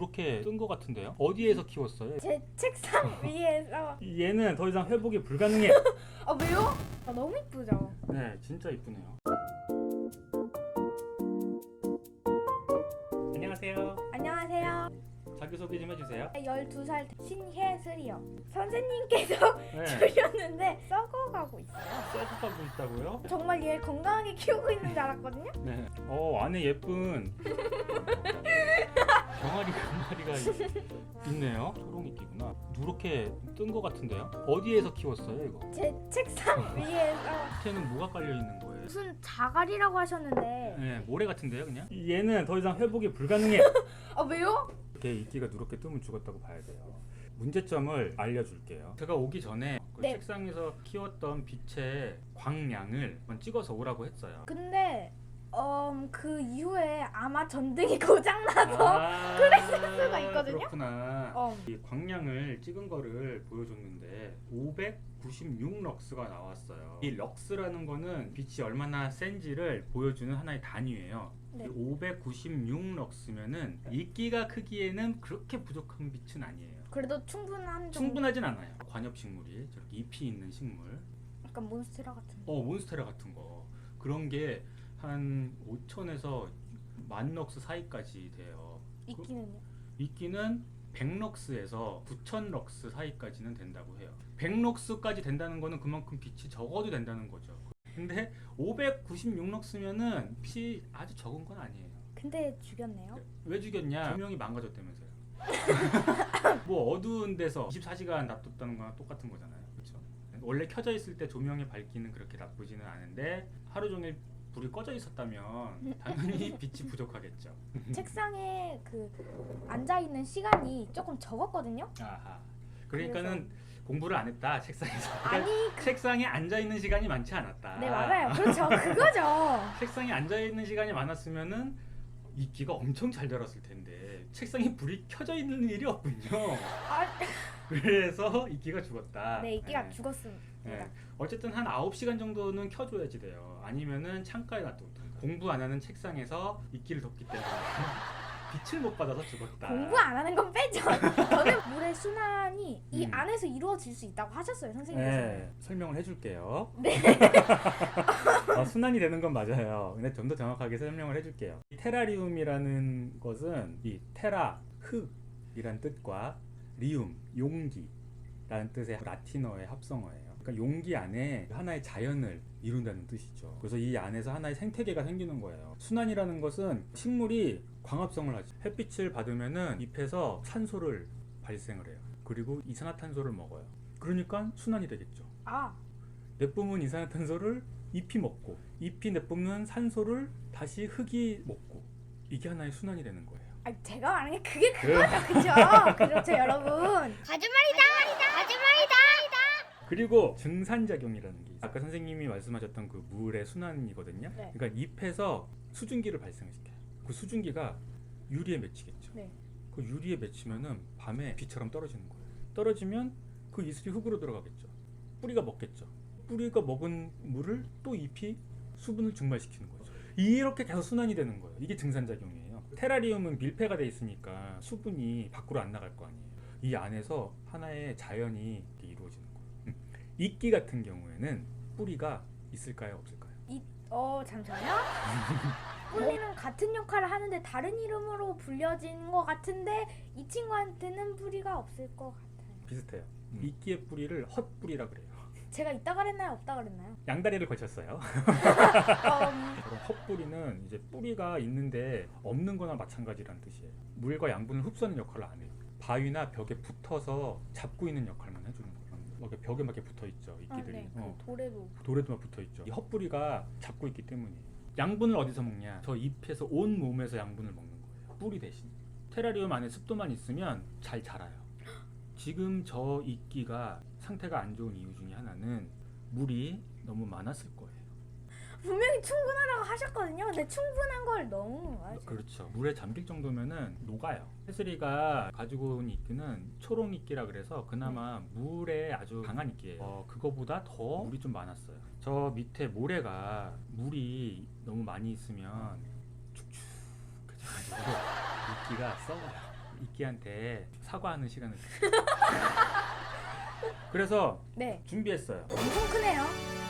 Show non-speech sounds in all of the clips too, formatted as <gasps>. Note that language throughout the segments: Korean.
누렇게 뜬 것 같은데요? 어디에서 키웠어요? 제 책상 <laughs> 위에서 얘는 더 이상 회복이 불가능해. <laughs> 아 왜요? 아, 너무 이쁘죠? 네, 진짜 이쁘네요. 안녕하세요. 안녕하세요 자기소개 좀 해주세요. 12살 신혜슬이요 선생님께서 <laughs> 네, 줄였는데 썩어가고 있어요 셀프하고 있다고요? 정말 얘 건강하게 키우고 있는 줄 알았거든요 네. 어, 안에 예쁜 병아리 병아리가 있- 있네요. 초롱이끼구나. 누렇게 뜬 것 같은데요? 어디에서 키웠어요, 이거? 제 책상 <laughs> 위에서 밑에는 뭐가 깔려 있는 거예요? 무슨 자갈이라고 하셨는데 네, 모래 같은데요, 그냥? 얘는 더 이상 회복이 불가능해. <laughs> 아 왜요? 이렇게 이끼가 누렇게 뜨면 죽었다고 봐야 돼요. 문제점을 알려줄게요. 제가 오기 전에 그 네. 책상에서 키웠던 빛의 광량을 한번 찍어서 오라고 했어요. 근데 음, 그 이후에 아마 전등이 <laughs> 고장나서 아, 그랬을 수가 있거든요? 그렇구나. 어. 이 광량을 찍은 거를 보여줬는데 596 럭스가 나왔어요. 이 럭스라는 거는 빛이 얼마나 센지를 보여주는 하나의 단위예요. 네. 596 럭스면은 이끼가 크기에는 그렇게 부족한 빛은 아니에요. 그래도 충분한 정도 충분하진 않아요. 관엽 식물이 저렇게 잎이 있는 식물, 약간 몬스테라 같은 어 몬스테라 같은 거 그런 게 한 5천에서 만 럭스 사이까지 돼요. 있기는요 이끼는 100럭스에서 9000럭스 사이까지는 된다고 해요. 100럭스까지 된다는 거는 그만큼 빛이 적어도 된다는 거죠. 근데 596럭스면은 빛이 아주 적은 건 아니에요. 근데 죽였네요 왜 죽였냐? 조명이 망가졌다면서요. <laughs> 뭐 어두운 데서 24시간 놔뒀다는 거랑 똑같은 거잖아요. 그렇죠? 원래 켜져 있을 때 조명의 밝기는 그렇게 나쁘지는 않은데 하루 종일 불이 꺼져 있었다면 당연히 <laughs> 빛이 부족하겠죠. 책상에 그 앉아 있는 시간이 조금 적었거든요. 아하. 그러니까는 공부를 안 했다 책상에서. 아니, 그러니까 책상에 앉아 있는 시간이 많지 않았다. 네 맞아요. 그렇죠. 그거죠. <laughs> 책상에 앉아 있는 시간이 많았으면은 이끼가 엄청 잘 자랐을 텐데 책상에 불이 켜져 있는 일이 없군요. 아, 그래서 이끼가 죽었다. 네 이끼가 네. 죽었습니다. 네. 어쨌든 한 9시간 정도는 켜줘야지 돼요. 아니면은 창가에 놔두든 공부 안 하는 책상에서 이끼를 덮기 때문에 <laughs> 빛을 못 받아서 죽었다. 공부 안 하는 건 빼죠. <laughs> 저는 물의 순환이 이 음. 안에서 이루어질 수 있다고 하셨어요, 선생님께서. 네, 설명을 해줄게요. 네. 어, 순환이 되는 건 맞아요. 근데 좀 더 정확하게 설명을 해줄게요. 이 테라리움이라는 것은 이 테라 흙이란 뜻과 리움 용기라는 뜻의 라틴어의 합성어예요. 그러니까 용기 안에 하나의 자연을 이룬다는 뜻이죠. 그래서 이 안에서 하나의 생태계가 생기는 거예요. 순환이라는 것은 식물이 광합성을 하죠. 햇빛을 받으면은 잎에서 산소를 발생을 해요. 그리고 이산화탄소를 먹어요. 그러니까 순환이 되겠죠. 아, 내뿜은 이산화탄소를 잎이 먹고 잎이 내뿜는 산소를 다시 흙이 먹고 이게 하나의 순환이 되는 거예요. 아 제가 말하는 게 그게 그거죠, 그죠? 그렇죠, 여러분. <laughs> 거짓말이다! 거짓말이다! 그리고 증산작용이라는 게 있어요. 아까 선생님이 말씀하셨던 그 물의 순환이거든요. 네. 그러니까 잎에서 수증기를 발생시켜요. 그 수증기가 유리에 맺히겠죠. 네. 그 유리에 맺히면은 밤에 비처럼 떨어지는 거예요. 떨어지면 그 이슬이 흙으로 들어가겠죠. 뿌리가 먹겠죠. 뿌리가 먹은 물을 또 잎이 수분을 증발시키는 거죠. 이렇게 계속 순환이 되는 거예요. 이게 증산작용이에요. 테라리움은 밀폐가 돼 있으니까 수분이 밖으로 안 나갈 거 아니에요. 이 안에서 하나의 자연이 이루어지는 거예요. 음. 이끼 같은 경우에는 뿌리가 있을까요, 없을까요? 어 잠시만요. <laughs> 뿌리는 같은 역할을 하는데 다른 이름으로 불려진 것 같은데 이 친구한테는 뿌리가 없을 것 같아요. 비슷해요. 이끼의 뿌리를 헛뿌리라 그래요. 제가 있다 그랬나요, 없다 그랬나요? 양다리를 거쳤어요. <laughs> 음, 그럼 헛뿌리는 이제 뿌리가 있는데 없는 거나 마찬가지라는 뜻이에요. 물과 양분을 흡수하는 역할을 안 해요. 바위나 벽에 붙어서 잡고 있는 역할만 해주는 거예요. 이렇게 벽에 막 이렇게 붙어 있죠, 아, 이끼들이. 네, 어, 그 돌에도 돌에도 막 붙어 있죠. 이 헛뿌리가 잡고 있기 때문이에요. 양분을 어디서 먹냐? 저 잎에서 온 몸에서 양분을 먹는 거예요. 뿌리 대신. 테라리움 안에 습도만 있으면 잘 자라요. <gasps> 지금 저 이끼가 상태가 안 좋은 이유 중에 하나는 물이 너무 많았을 거예요. 분명히 충분하다고 하셨거든요. 근데 충분한 걸 너무 맞아요. 그렇죠. 물에 잠길 정도면은 녹아요. 해슬이가 가지고 온 이끼는 초롱 이끼라 그래서 그나마 물에 아주 강한 이끼예요. 어, 그거보다 더 물이 좀 많았어요. 저 밑에 모래가 물이 너무 많이 있으면 축축해져가지고 <laughs> 이끼가 썩어요. 이끼한테 사과하는 시간을. <laughs> 그래서 네. 준비했어요. 엄청 크네요.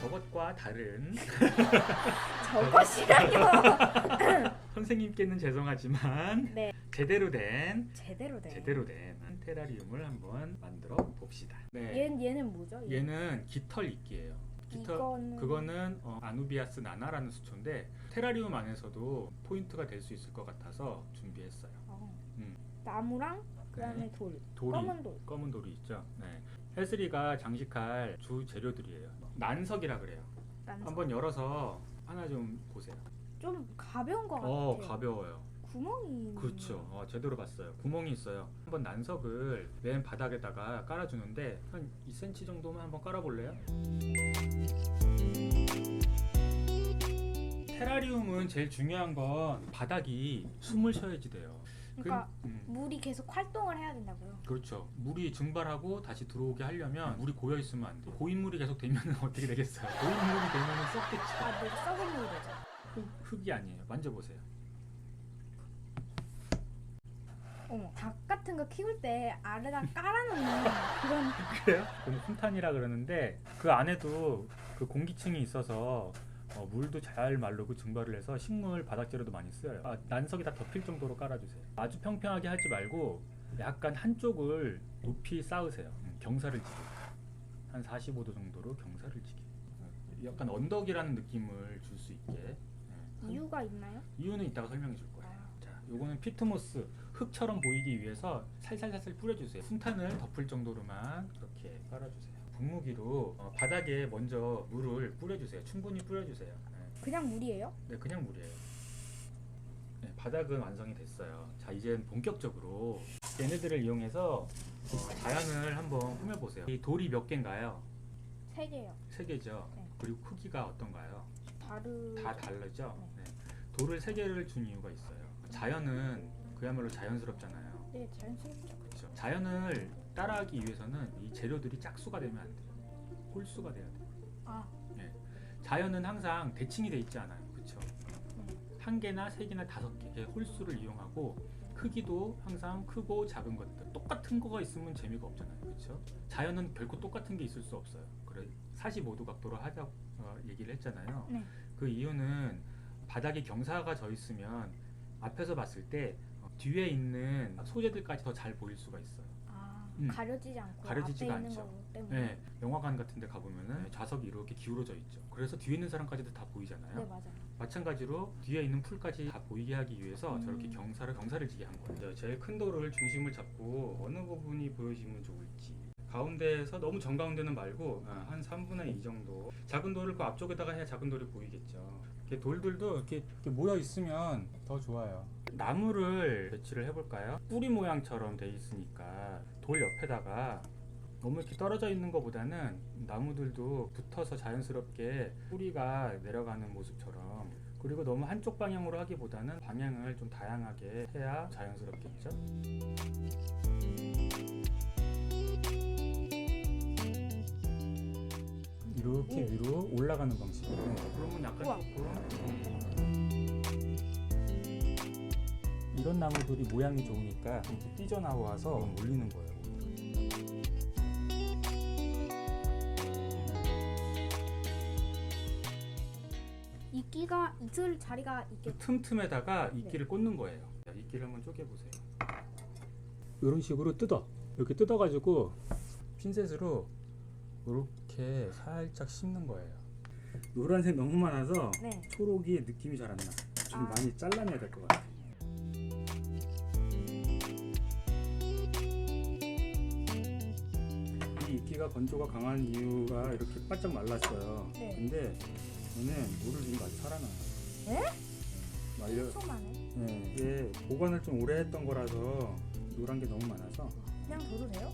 저것과 다른 <laughs> 저것이라뇨. <laughs> 선생님께는 죄송하지만 네. 제대로 된 제대로 돼. 제대로 된 테라리움을 한번 만들어 봅시다. 네. 얘 얘는 뭐죠? 얘? 얘는 깃털 이끼예요. 깃털 이거는 그거는 어, 아누비아스 나나라는 수초인데 테라리움 안에서도 포인트가 될 수 있을 것 같아서 준비했어요. 어. 음. 나무랑 그다음에 네. 돌. 돌이 검은 돌. 검은 돌이 있죠. 네. 해스리가 장식할 주 재료들이에요. 난석이라 그래요. 난석. 한번 열어서 하나 좀 보세요. 좀 가벼운 것 같아요. 어 가벼워요. 구멍이. 그렇죠. 어, 제대로 봤어요. 구멍이 있어요. 한번 난석을 맨 바닥에다가 깔아주는데 한 2cm 정도만 한번 깔아볼래요? 테라리움은 제일 중요한 건 바닥이 숨을 쉬어야지 돼요. 그러니까 그- 음, 물이 계속 활동을 해야 된다고요. 그렇죠. 물이 증발하고 다시 들어오게 하려면 물이 고여 있으면 안 돼. 고인 물이 계속 되면 <laughs> 어떻게 되겠어요? 고인 물이 되면 썩겠죠. 아, 내가 썩은 물이 되죠. 흙, 흙이 아니에요. 만져보세요. 어머, 닭 같은 거 키울 때 아래다 깔아놓는 그런 <laughs> 그래요? 그건 훈탄이라 그러는데 그 안에도 그 공기층이 있어서 어, 물도 잘 마르고 증발을 해서 식물 바닥재료도 많이 쓰여요. 아, 난석이 다 덮일 정도로 깔아주세요. 아주 평평하게 하지 말고 약간 한쪽을 높이 쌓으세요. 음, 경사를 지게. 한 45도 정도로 경사를 지게. 어, 약간 언덕이라는 느낌을 줄 수 있게. 예. 이유가 있나요? 이유는 이따가 설명해 줄 거예요. 아, 자, 요거는 피트모스 흙처럼 보이기 위해서 살살살살 뿌려주세요. 순탄을 덮을 정도로만 그렇게 깔아주세요. 분무기로 어, 바닥에 먼저 물을 뿌려주세요. 충분히 뿌려주세요. 네, 그냥 물이에요? 네, 그냥 물이에요. 네, 바닥은 완성이 됐어요. 자, 이제 본격적으로 얘네들을 이용해서 어, 자연을 한번 꾸며보세요. 이 돌이 몇 개인가요? 세 개요. 세 개죠. 네. 그리고 크기가 어떤가요? 다르. 다 다르죠. 네. 돌을 세 개를 준 이유가 있어요. 자연은 그야말로 자연스럽잖아요. 네, 자연스럽죠. 그렇죠. 자연을 따라하기 위해서는 이 재료들이 짝수가 되면 안 돼요. 홀수가 돼야 돼요. 아, 자연은 항상 대칭이 돼 있지 않아요. 그렇죠. 네. 한 개나 세 개나 다섯 개의 홀수를 이용하고 크기도 항상 크고 작은 것들 똑같은 거가 있으면 재미가 없잖아요. 그렇죠? 자연은 결코 똑같은 게 있을 수 없어요. 그래 45도 각도로 하자 어, 얘기를 했잖아요. 네. 그 이유는 바닥에 경사가 져 있으면 앞에서 봤을 때 어, 뒤에 있는 소재들까지 더 잘 보일 수가 있어요. 아, 음. 가려지지 않고 가려지지가 앞에 있는 않죠. 거 때문에. 네, 영화관 같은 데 가보면은 좌석이 이렇게 기울어져 있죠. 그래서 뒤에 있는 사람까지도 다 보이잖아요. 네, 맞아요. 마찬가지로 뒤에 있는 풀까지 다 보이게 하기 위해서 음. 저렇게 경사를 경사를 지게 한 거예요. 제일 큰 돌을 중심을 잡고 어느 부분이 보여지면 좋을지. 가운데에서 너무 정가운데는 말고 아, 한 3분의 2 정도 작은 돌을 그 앞쪽에다가 해야 작은 돌이 보이겠죠. 이렇게 돌들도 이렇게, 이렇게 모여 있으면 더 좋아요. 나무를 배치를 해볼까요? 뿌리 모양처럼 돼 있으니까 돌 옆에다가 너무 이렇게 떨어져 있는 것보다는 나무들도 붙어서 자연스럽게 뿌리가 내려가는 모습처럼 그리고 너무 한쪽 방향으로 하기보다는 방향을 좀 다양하게 해야 자연스럽겠죠. 이렇게 오. 위로 올라가는 방식으로. 그러면 약간. 조금 이런 나무들이 모양이 좋으니까 이렇게 삐져나와서 올리는 거예요. 이끼가 있을 자리가 그 있겠. 틈틈에다가 이끼를 꽂는 거예요. 자, 이끼를 한번 쪼개 보세요. 이런 식으로 뜯어. 이렇게 뜯어가지고 핀셋으로 이렇게 살짝 씹는 거예요. 노란색 너무 많아서 네. 초록이 느낌이 잘 안 나. 좀 아. 많이 잘라내야 될 것 같아. 이 이끼가 건조가 강한 이유가 이렇게 바짝 말랐어요. 네. 근데 얘는 물을 좀 많이 살아나요. 에? 말려. 초만에. 네, 이게 보관을 좀 오래 했던 거라서 노란 게 너무 많아서 그냥 둬도 돼요?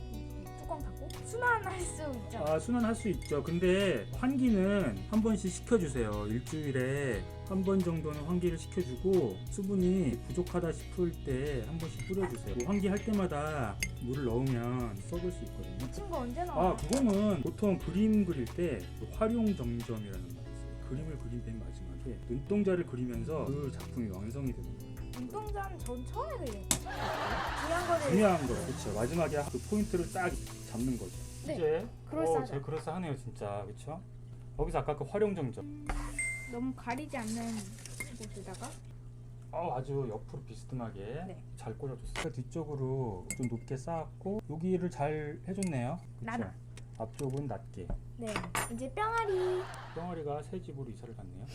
뚜껑 닫고? 순환할 수 있죠. 아 순환할 수 있죠 근데 환기는 한 번씩 시켜주세요 일주일에 한 번 정도는 환기를 시켜주고 수분이 부족하다 싶을 때 한 번씩 뿌려주세요 뭐 환기할 때마다 물을 넣으면 썩을 수 있거든요 거 언제 나와? 아 그거는 보통 그림 그릴 때그 활용 정점이라는 말이 있어요 그림을 그린 맨 마지막에 눈동자를 그리면서 그 작품이 완성이 되는 거예요 눈동자는 전 처음에 그려요. 중요한 거를 중요한 거 그렇죠. 마지막에 그 포인트를 딱 잡는 거죠. 네. 이제 그럴싸하죠. 어, 제일 그럴싸하네요 진짜 그렇죠. 거기서 아까 그 활용 정점 너무 가리지 않는 곳에다가 어, 아주 옆으로 비스듬하게 네. 잘 꽂아줬어요. 그 뒤쪽으로 좀 높게 쌓았고 여기를 잘 해줬네요. 나나. 앞쪽은 낮게. 네 이제 뿅아리 뿅아리가 새 집으로 이사를 갔네요.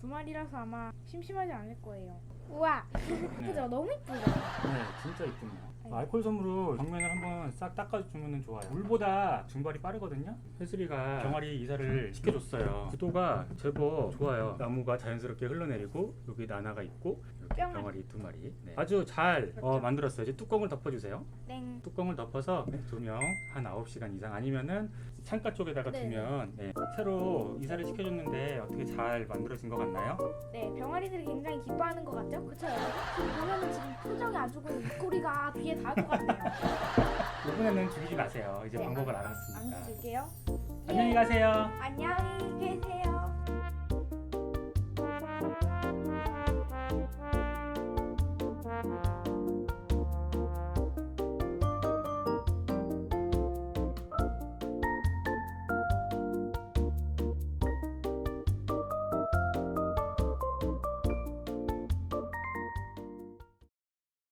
두 마리라서 아마 심심하지 않을 거예요. 우와 <laughs> 네. 그죠 너무 이쁘죠. 네, 진짜 이쁘네요. 아이고. 알콜 솜으로 벽면을 한번 싹 닦아주면 좋아요. 물보다 증발이 빠르거든요. 혜슬이가 병아리 이사를 시켜줬어요. 구도가 제법 좋아요. 나무가 자연스럽게 흘러내리고 여기 나나가 있고 이렇게 병아리. 병아리 두 마리. 네. 아주 잘 어, 그렇죠. 만들었어요. 이제 뚜껑을 덮어주세요. 땡. 뚜껑을 덮어서 조명 한 9시간 이상 아니면은 창가 쪽에다가 네. 두면 네. 새로 이사를 시켜줬는데 어떻게 잘 만들어진 것 같나요? 네 병아리들이 굉장히 기뻐하는 것 같 죠? 그쵸 여러분? 보면은 지금 표정이 아주 그 입꼬리가 귀에 닿을 것 같네요. <laughs> 이번에는 죽이지 마세요. 이제 네. 방법을 안 알았으니까. 줄게요. 안녕히 가세요. 안녕.